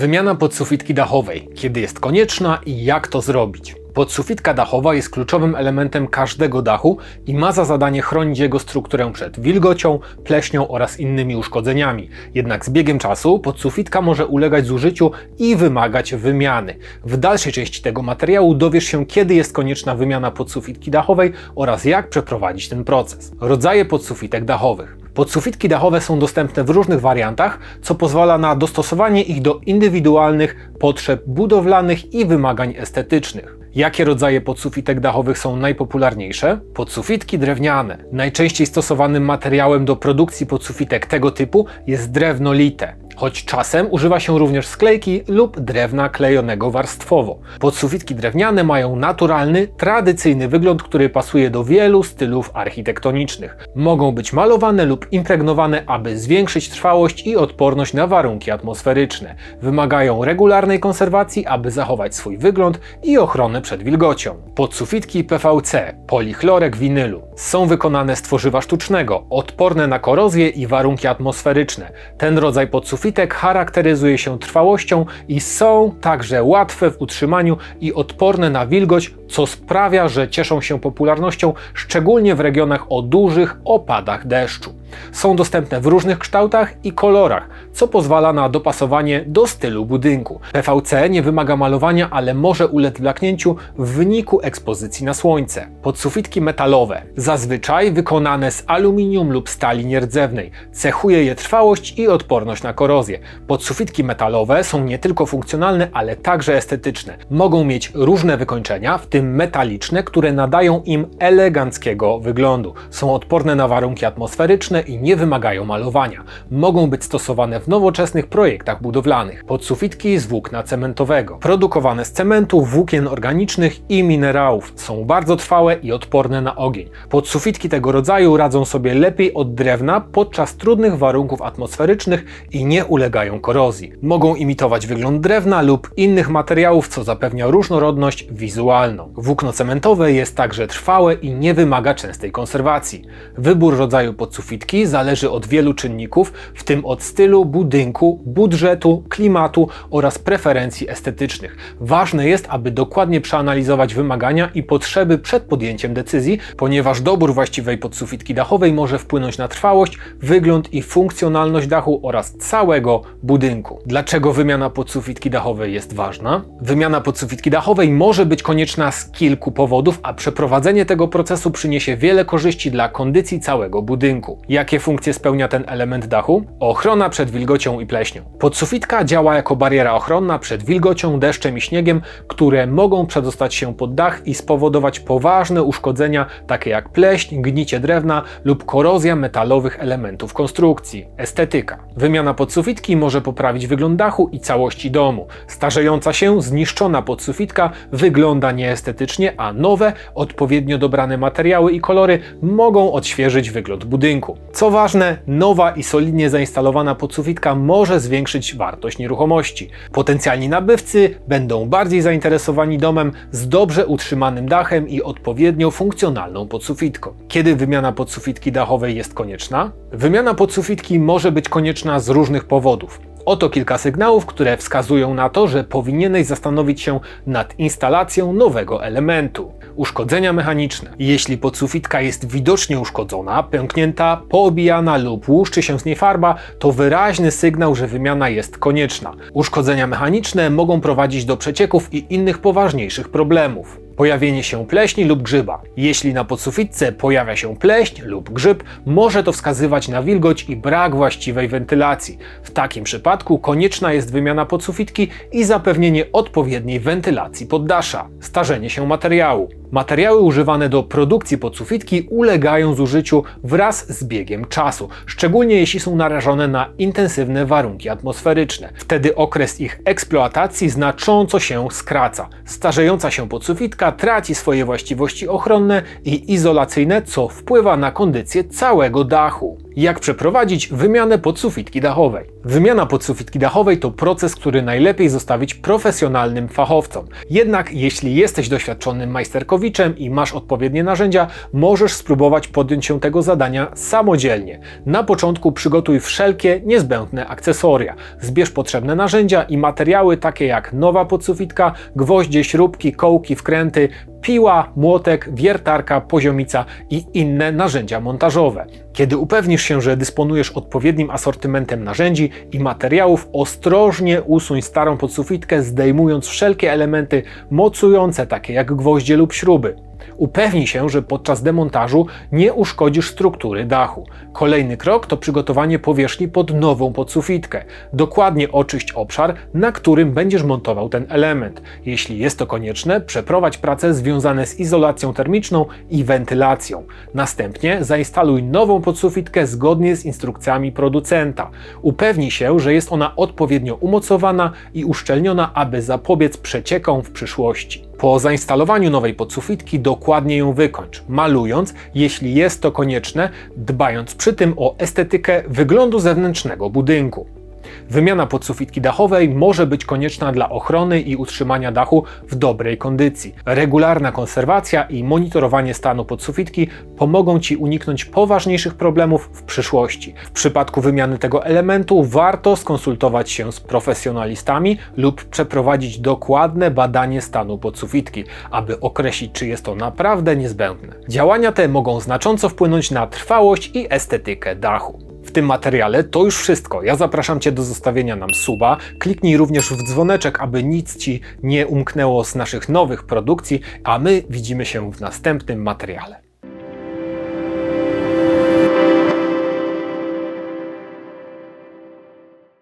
Wymiana podsufitki dachowej. Kiedy jest konieczna i jak to zrobić? Podsufitka dachowa jest kluczowym elementem każdego dachu i ma za zadanie chronić jego strukturę przed wilgocią, pleśnią oraz innymi uszkodzeniami. Jednak z biegiem czasu podsufitka może ulegać zużyciu i wymagać wymiany. W dalszej części tego materiału dowiesz się, kiedy jest konieczna wymiana podsufitki dachowej oraz jak przeprowadzić ten proces. Rodzaje podsufitek dachowych. Podsufitki dachowe są dostępne w różnych wariantach, co pozwala na dostosowanie ich do indywidualnych potrzeb budowlanych i wymagań estetycznych. Jakie rodzaje podsufitek dachowych są najpopularniejsze? Podsufitki drewniane. Najczęściej stosowanym materiałem do produkcji podsufitek tego typu jest drewno lite choć czasem używa się również sklejki lub drewna klejonego warstwowo. Podsufitki drewniane mają naturalny, tradycyjny wygląd, który pasuje do wielu stylów architektonicznych. Mogą być malowane lub impregnowane, aby zwiększyć trwałość i odporność na warunki atmosferyczne. Wymagają regularnej konserwacji, aby zachować swój wygląd i ochronę przed wilgocią. Podsufitki PVC, polichlorek winylu, są wykonane z tworzywa sztucznego, odporne na korozję i warunki atmosferyczne. Ten rodzaj podsufitek sufitek charakteryzuje się trwałością i są także łatwe w utrzymaniu i odporne na wilgoć, co sprawia, że cieszą się popularnością szczególnie w regionach o dużych opadach deszczu. Są dostępne w różnych kształtach i kolorach, co pozwala na dopasowanie do stylu budynku. PVC nie wymaga malowania, ale może ulec blaknięciu w wyniku ekspozycji na słońce. Podsufitki metalowe, zazwyczaj wykonane z aluminium lub stali nierdzewnej, cechuje je trwałość i odporność na korozję. Podsufitki metalowe są nie tylko funkcjonalne, ale także estetyczne. Mogą mieć różne wykończenia, w tym metaliczne, które nadają im eleganckiego wyglądu. Są odporne na warunki atmosferyczne, i nie wymagają malowania. Mogą być stosowane w nowoczesnych projektach budowlanych. Podsufitki z włókna cementowego. Produkowane z cementu, włókien organicznych i minerałów. Są bardzo trwałe i odporne na ogień. Podsufitki tego rodzaju radzą sobie lepiej od drewna podczas trudnych warunków atmosferycznych i nie ulegają korozji. Mogą imitować wygląd drewna lub innych materiałów, co zapewnia różnorodność wizualną. Włókno cementowe jest także trwałe i nie wymaga częstej konserwacji. Wybór rodzaju podsufitki zależy od wielu czynników, w tym od stylu, budynku, budżetu, klimatu oraz preferencji estetycznych. Ważne jest, aby dokładnie przeanalizować wymagania i potrzeby przed podjęciem decyzji, ponieważ dobór właściwej podsufitki dachowej może wpłynąć na trwałość, wygląd i funkcjonalność dachu oraz całego budynku. Dlaczego wymiana podsufitki dachowej jest ważna? Wymiana podsufitki dachowej może być konieczna z kilku powodów, a przeprowadzenie tego procesu przyniesie wiele korzyści dla kondycji całego budynku. Jakie funkcje spełnia ten element dachu? Ochrona przed wilgocią i pleśnią. Podsufitka działa jako bariera ochronna przed wilgocią, deszczem i śniegiem, które mogą przedostać się pod dach i spowodować poważne uszkodzenia, takie jak pleśń, gnicie drewna lub korozja metalowych elementów konstrukcji. Estetyka. Wymiana podsufitki może poprawić wygląd dachu i całości domu. Starzejąca się, zniszczona podsufitka wygląda nieestetycznie, a nowe, odpowiednio dobrane materiały i kolory mogą odświeżyć wygląd budynku. Co ważne, nowa i solidnie zainstalowana podsufitka może zwiększyć wartość nieruchomości. Potencjalni nabywcy będą bardziej zainteresowani domem z dobrze utrzymanym dachem i odpowiednio funkcjonalną podsufitką. Kiedy wymiana podsufitki dachowej jest konieczna? Wymiana podsufitki może być konieczna z różnych powodów. Oto kilka sygnałów, które wskazują na to, że powinieneś zastanowić się nad instalacją nowego elementu. Uszkodzenia mechaniczne. Jeśli podsufitka jest widocznie uszkodzona, pęknięta, poobijana lub łuszczy się z niej farba, to wyraźny sygnał, że wymiana jest konieczna. Uszkodzenia mechaniczne mogą prowadzić do przecieków i innych poważniejszych problemów pojawienie się pleśni lub grzyba. Jeśli na podsufitce pojawia się pleśń lub grzyb, może to wskazywać na wilgoć i brak właściwej wentylacji. W takim przypadku konieczna jest wymiana podsufitki i zapewnienie odpowiedniej wentylacji poddasza. Starzenie się materiału. Materiały używane do produkcji podsufitki ulegają zużyciu wraz z biegiem czasu, szczególnie jeśli są narażone na intensywne warunki atmosferyczne. Wtedy okres ich eksploatacji znacząco się skraca. Starzejąca się podsufitka traci swoje właściwości ochronne i izolacyjne, co wpływa na kondycję całego dachu. Jak przeprowadzić wymianę podsufitki dachowej? Wymiana podsufitki dachowej to proces, który najlepiej zostawić profesjonalnym fachowcom. Jednak jeśli jesteś doświadczonym majsterkowiczem i masz odpowiednie narzędzia, możesz spróbować podjąć się tego zadania samodzielnie. Na początku przygotuj wszelkie niezbędne akcesoria. Zbierz potrzebne narzędzia i materiały takie jak nowa podsufitka, gwoździe, śrubki, kołki, wkręty, piła, młotek, wiertarka, poziomica i inne narzędzia montażowe. Kiedy upewnisz się, że dysponujesz odpowiednim asortymentem narzędzi i materiałów, ostrożnie usuń starą podsufitkę, zdejmując wszelkie elementy mocujące, takie jak gwoździe lub śruby. Upewnij się, że podczas demontażu nie uszkodzisz struktury dachu. Kolejny krok to przygotowanie powierzchni pod nową podsufitkę. Dokładnie oczyść obszar, na którym będziesz montował ten element. Jeśli jest to konieczne, przeprowadź prace związane z izolacją termiczną i wentylacją. Następnie zainstaluj nową podsufitkę zgodnie z instrukcjami producenta. Upewnij się, że jest ona odpowiednio umocowana i uszczelniona, aby zapobiec przeciekom w przyszłości. Po zainstalowaniu nowej podsufitki dokładnie ją wykończ, malując, jeśli jest to konieczne, dbając przy tym o estetykę wyglądu zewnętrznego budynku. Wymiana podsufitki dachowej może być konieczna dla ochrony i utrzymania dachu w dobrej kondycji. Regularna konserwacja i monitorowanie stanu podsufitki pomogą Ci uniknąć poważniejszych problemów w przyszłości. W przypadku wymiany tego elementu warto skonsultować się z profesjonalistami lub przeprowadzić dokładne badanie stanu podsufitki, aby określić, czy jest to naprawdę niezbędne. Działania te mogą znacząco wpłynąć na trwałość i estetykę dachu. W tym materiale to już wszystko. Ja zapraszam Cię do zostawienia nam suba. Kliknij również w dzwoneczek, aby nic Ci nie umknęło z naszych nowych produkcji, a my widzimy się w następnym materiale.